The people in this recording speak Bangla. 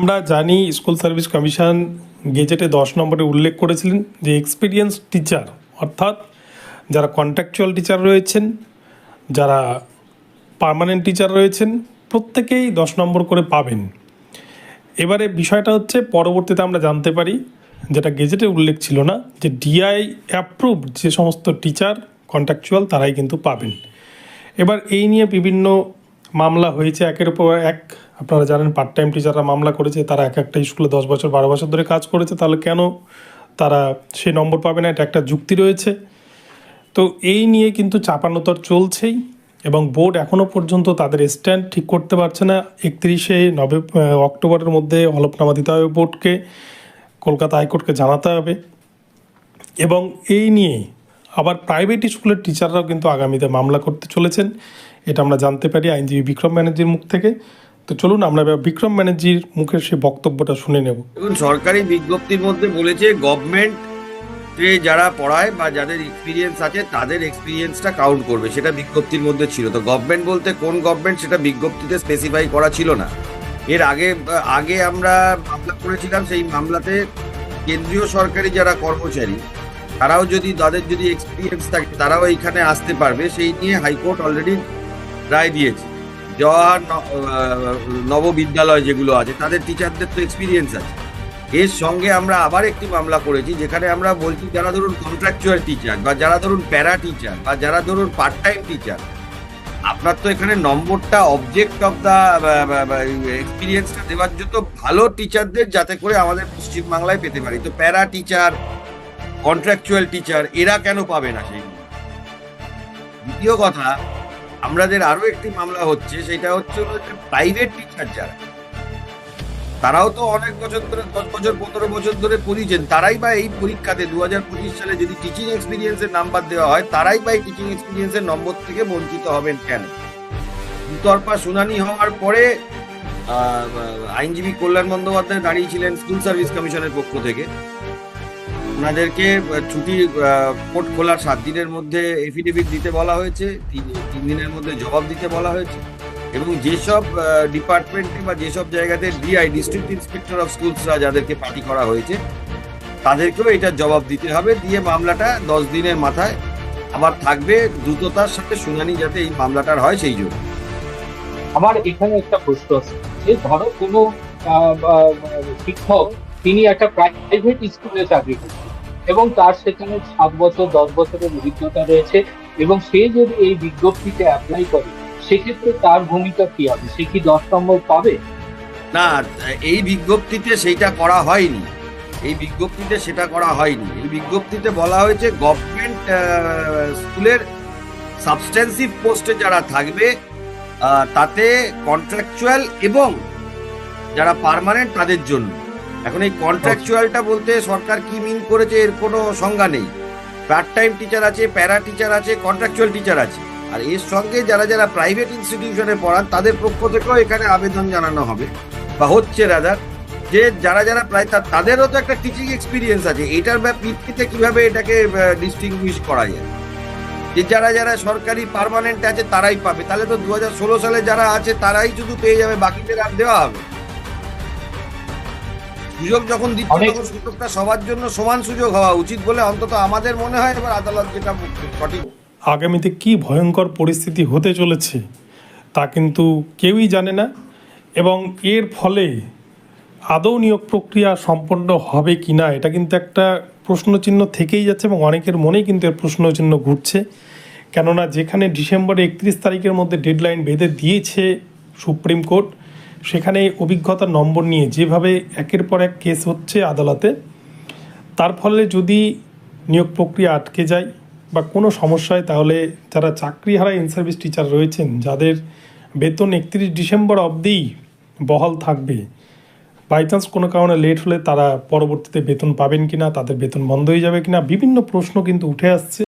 আমরা জানি স্কুল সার্ভিস কমিশন গেজেটে দশ নম্বরে উল্লেখ করেছিলেন যে এক্সপিরিয়েন্স টিচার, অর্থাৎ যারা কন্ট্রাকচুয়াল টিচার রয়েছেন, যারা পার্মানেন্ট টিচার রয়েছেন, প্রত্যেকেই দশ নম্বর করে পাবেন। এবারে বিষয়টা হচ্ছে পরবর্তীতে আমরা জানতে পারি, যেটা গেজেটে উল্লেখ ছিল না, যে ডিআই অ্যাপ্রুভ যে সমস্ত টিচার, কন্ট্রাকচুয়াল তারাই কিন্তু পাবেন। এবার এই নিয়ে বিভিন্ন মামলা হয়েছে একের উপর এক। আপনারা জানেন পার্ট টাইম টিচাররা মামলা করেছে, তারা এক একটা স্কুলে দশ বছর, বারো বছর ধরে কাজ করেছে, তাহলে কেন তারা সেই নম্বর পাবে না? এটা একটা যুক্তি রয়েছে। তো এই নিয়ে কিন্তু চাপানোতর চলছেই এবং বোর্ড এখনও পর্যন্ত তাদের স্ট্যান্ড ঠিক করতে পারছে না। একত্রিশে নভে অক্টোবরের মধ্যে হলফনামা দিতে হবে বোর্ডকে, কলকাতা হাইকোর্টকে জানাতে হবে। এবং এই নিয়ে আবার প্রাইভেট স্কুলের টিচাররাও কিন্তু আগামীতে মামলা করতে চলেছেন। এটা আমরা জানতে পারি আইনজীবী বিক্রম ব্যানার্জির মুখ থেকে। তো চলুন আমরা বিক্রম ব্যানার্জির মুখের সেই বক্তব্যটা শুনে নেব। দেখুন, সরকারি বিজ্ঞপ্তির মধ্যে বলেছে গভর্নমেন্ট যারা পড়ায় বা যাদের এক্সপিরিয়েন্স আছে, তাদের এক্সপিরিয়েন্সটা কাউন্ট করবে। সেটা বিজ্ঞপ্তির মধ্যে ছিল। তো গভর্নমেন্ট বলতে কোন গভর্নমেন্ট সেটা বিজ্ঞপ্তিতে স্পেসিফাই করা ছিল না। এর আগে আগে আমরা মামলা করেছিলাম, সেই মামলাতে কেন্দ্রীয় সরকারি যারা কর্মচারী, তারাও যদি, তাদের যদি এক্সপিরিয়েন্স থাকে, তারাও এইখানে আসতে পারবে। সেই নিয়ে হাইকোর্ট অলরেডি রায় দিয়েছে। জওয়াহর ন- নববিদ্যালয় যেগুলো আছে, তাদের টিচারদের তো এক্সপিরিয়েন্স আছে। এর সঙ্গে আমরা আবার একটি মামলা করেছি, যেখানে আমরা বলছি যারা ধরুন কন্ট্রাকচুয়াল টিচার বা যারা ধরুন প্যারা টিচার বা যারা ধরুন পার্ট টাইম টিচার আপনার তো এখানে নম্বরটা অবজেক্ট অফ দা এক্সপিরিয়েন্সটা দেওয়ার জন্য ভালো টিচারদের যাতে করে আমাদের পশ্চিমবাংলায় পেতে পারি। তো প্যারা টিচার কন্ট্রাকচুয়াল টিচার এরা কেন পাবে না সেই দ্বিতীয় কথা আমাদের আরও একটি মামলা হচ্ছে, সেটা হচ্ছে প্রাইভেট টিচার যারা, তারাও তো অনেক বছর ধরে, দশ বছর, পনেরো বছর ধরে পড়িয়েছেন, তারাই বা এই পরীক্ষাতে দু হাজার পঁচিশ সালে যদি টিচিং এক্সপিরিয়েন্সের নাম্বার দেওয়া হয়, তারাই বা এই টিচিং এক্সপিরিয়েন্সের নম্বর থেকে বঞ্চিত হবেন কেন? দুতরফা শুনানি হওয়ার পরে আইনজীবী কল্যাণ বন্দ্যোপাধ্যায় দাঁড়িয়েছিলেন স্কুল সার্ভিস কমিশনের পক্ষ থেকে। ওনাদেরকে ছুটি কোর্ট খোলার সাত দিনের মধ্যে এফিডেভিট দিতে বলা হয়েছে। তিন তিন দিনের মধ্যে জবাব দিতে বলা হয়েছে। এবং যেসব ডিপার্টমেন্টে বা যেসব জায়গাতে ডিআই ডিস্ট্রিক্ট ইন্সপেক্টর অফ স্কুলসরা যাদেরকে পার্টি করা হয়েছে, তাদেরকেও এটার জবাব দিতে হবে। দিয়ে মামলাটা দশ দিনের মাথায় আবার থাকবে দ্রুততার সাথে শুনানি যাতে এই মামলাটার হয় সেই জন্য। আমার এখানে একটা প্রশ্ন আছে যে ধরো কোনো শিক্ষক, তিনি একটা প্রাইভেট স্কুলে চাকরি করছেন এবং তার সেখানে সাত বছর, দশ বছরের অভিজ্ঞতা রয়েছে এবং সে যদি এই বিজ্ঞপ্তিতে অ্যাপ্লাই করে, সেক্ষেত্রে তার ভূমিকা কি হবে? সে কি দশ নম্বর পাবে? না, এই বিজ্ঞপ্তিতে সেইটা করা হয়নি। এই বিজ্ঞপ্তিতে সেটা করা হয়নি। এই বিজ্ঞপ্তিতে বলা হয়েছে গভর্নমেন্ট স্কুলের সাবস্টেন্সিভ পোস্টে যারা থাকবে তাতে কন্ট্রাকচুয়াল এবং যারা পার্মানেন্ট তাদের জন্য। এখন এই কন্ট্রাকচুয়ালটা বলতে সরকার কি মিন করেছে এর কোনো সংজ্ঞা নেই। পার্ট টাইম টিচার আছে প্যারা টিচার আছে কন্ট্রাকচুয়াল টিচার আছে। আর এর সঙ্গে যারা যারা প্রাইভেট ইনস্টিটিউশনে পড়ান, তাদের পক্ষ থেকেও এখানে আবেদন জানানো হবে। বা হচ্ছে রাদার যে যারা যারা প্রায় তাদেরও তো একটা টিচিং এক্সপিরিয়েন্স আছে। এটার ভিত্তিতে কীভাবে এটাকে ডিস্টিংগুইশ করা যায়? যে যারা যারা সরকারি পার্মানেন্ট আছে, তারাই পাবে। তাহলে তো দু সালে যারা আছে, তারাই শুধু পেয়ে যাবে, বাকিদের আর দেওয়া হবে সুযোগ যখন দিচ্ছে তখন সুযোগটা সবার জন্য সমান সুযোগ হওয়া উচিত বলে অন্তত আমাদের মনে হয় এবার আদালত যেটা সঠিক। আগামীতে কি ভয়ঙ্কর পরিস্থিতি হতে চলেছে তা কিন্তু কেউই জানে না এবং এর ফলে আদৌ নিয়োগ প্রক্রিয়া সম্পন্ন হবে কি না এটা কিন্তু একটা প্রশ্নচিহ্ন থেকেই যাচ্ছে এবং অনেকের মনেই কিন্তু এর প্রশ্নচিহ্ন ঘুরছে। কেননা যেখানে ডিসেম্বর একত্রিশ তারিখের মধ্যে ডেডলাইন বেঁধে দিয়েছে সুপ্রিম কোর্ট সেখানে অভিজ্ঞতার নম্বর নিয়ে যেভাবে একের পর এক কেস হচ্ছে আদালতে, তার ফলে যদি নিয়োগ প্রক্রিয়া আটকে যায় বা কোনো সমস্যা হয় তাহলে যারা চাকরি হারা ইন সার্ভিস টিচার রয়েছেন, যাদের বেতন একত্রিশ ডিসেম্বর অবধিই বহাল থাকবে বাই চান্স কোনো কারণে লেট হলে তারা পরবর্তীতে বেতন পাবেন কিনা, তাদের বেতন বন্ধ হয়ে যাবে কিনা, বিভিন্ন প্রশ্ন কিন্তু উঠে আসছে।